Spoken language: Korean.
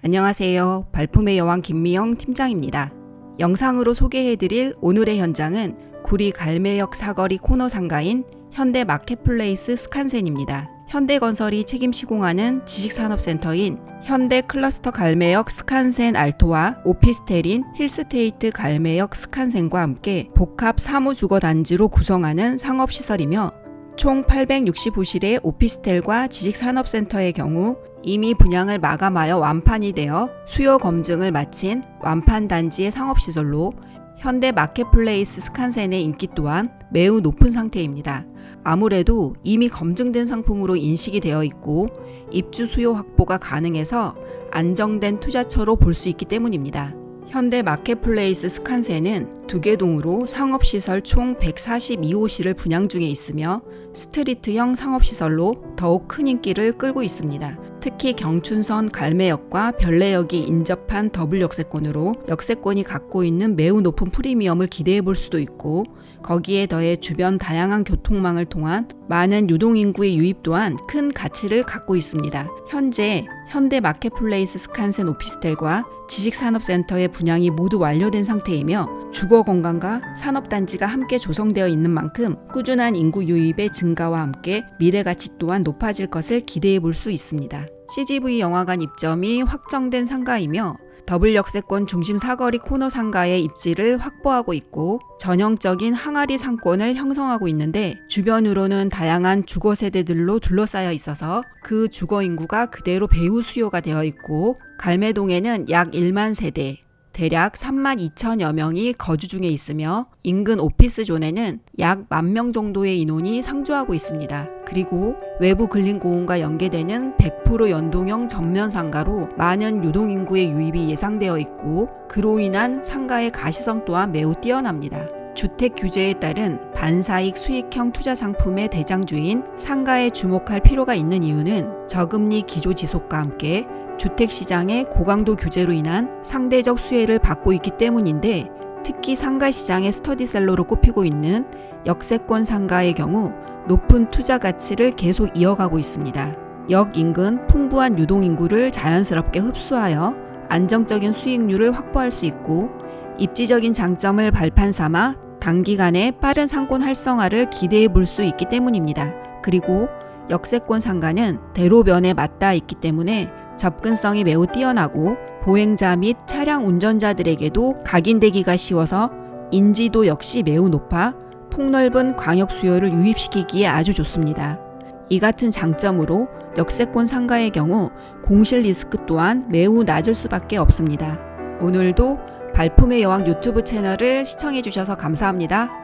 안녕하세요. 발품의 여왕 김미영 팀장입니다. 영상으로 소개해드릴 오늘의 현장은 구리 갈매역 사거리 코너 상가인 현대 마켓플레이스 스칸센입니다. 현대건설이 책임 시공하는 지식산업센터인 현대 클러스터 갈매역 스칸센 알토와 오피스텔인 힐스테이트 갈매역 스칸센과 함께 복합 사무주거단지로 구성하는 상업시설이며 총 865실의 오피스텔과 지식산업센터의 경우 이미 분양을 마감하여 완판이 되어 수요 검증을 마친 완판 단지의 상업시설로 현대 마켓플레이스 스칸센의 인기 또한 매우 높은 상태입니다. 아무래도 이미 검증된 상품으로 인식이 되어 있고 입주 수요 확보가 가능해서 안정된 투자처로 볼 수 있기 때문입니다. 현대 마켓플레이스 스칸센은 두개 동으로 상업시설 총 142호실을 분양 중에 있으며 스트리트형 상업시설로 더욱 큰 인기를 끌고 있습니다. 특히 경춘선 갈매역과 별내역이 인접한 더블 역세권으로 역세권이 갖고 있는 매우 높은 프리미엄을 기대해 볼 수도 있고 거기에 더해 주변 다양한 교통망을 통한 많은 유동인구의 유입 또한 큰 가치를 갖고 있습니다. 현재 현대 마켓플레이스 스칸센 오피스텔과 지식산업센터의 분양이 모두 완료된 상태이며 주거 공간과 산업단지가 함께 조성되어 있는 만큼 꾸준한 인구 유입의 증가와 함께 미래 가치 또한 높아질 것을 기대해 볼 수 있습니다. CGV 영화관 입점이 확정된 상가이며 더블 역세권 중심 사거리 코너 상가의 입지를 확보하고 있고 전형적인 항아리 상권을 형성하고 있는데 주변으로는 다양한 주거 세대들로 둘러싸여 있어서 그 주거 인구가 그대로 배후 수요가 되어 있고 갈매동에는 약 1만 세대 대략 3만 2천여 명이 거주 중에 있으며 인근 오피스 존에는 약만명 정도의 인원이 상주하고 있습니다. 그리고 외부 근린 고온과 연계되는 100% 연동형 전면 상가로 많은 유동 인구의 유입이 예상되어 있고 그로 인한 상가의 가시성 또한 매우 뛰어납니다. 주택 규제에 따른 반사익 수익형 투자 상품의 대장주인 상가에 주목할 필요가 있는 이유는 저금리 기조 지속과 함께 주택 시장의 고강도 규제로 인한 상대적 수혜를 받고 있기 때문인데 특히 상가 시장의 스터디셀러로 꼽히고 있는 역세권 상가의 경우 높은 투자 가치를 계속 이어가고 있습니다. 역 인근 풍부한 유동 인구를 자연스럽게 흡수하여 안정적인 수익률을 확보할 수 있고 입지적인 장점을 발판 삼아 단기간에 빠른 상권 활성화를 기대해 볼 수 있기 때문입니다. 그리고 역세권 상가는 대로변에 맞닿아 있기 때문에 접근성이 매우 뛰어나고 보행자 및 차량 운전자들에게도 각인되기가 쉬워서 인지도 역시 매우 높아 폭넓은 광역 수요를 유입시키기에 아주 좋습니다. 이 같은 장점으로 역세권 상가의 경우 공실 리스크 또한 매우 낮을 수밖에 없습니다. 오늘도 발품의 여왕 유튜브 채널을 시청해 주셔서 감사합니다.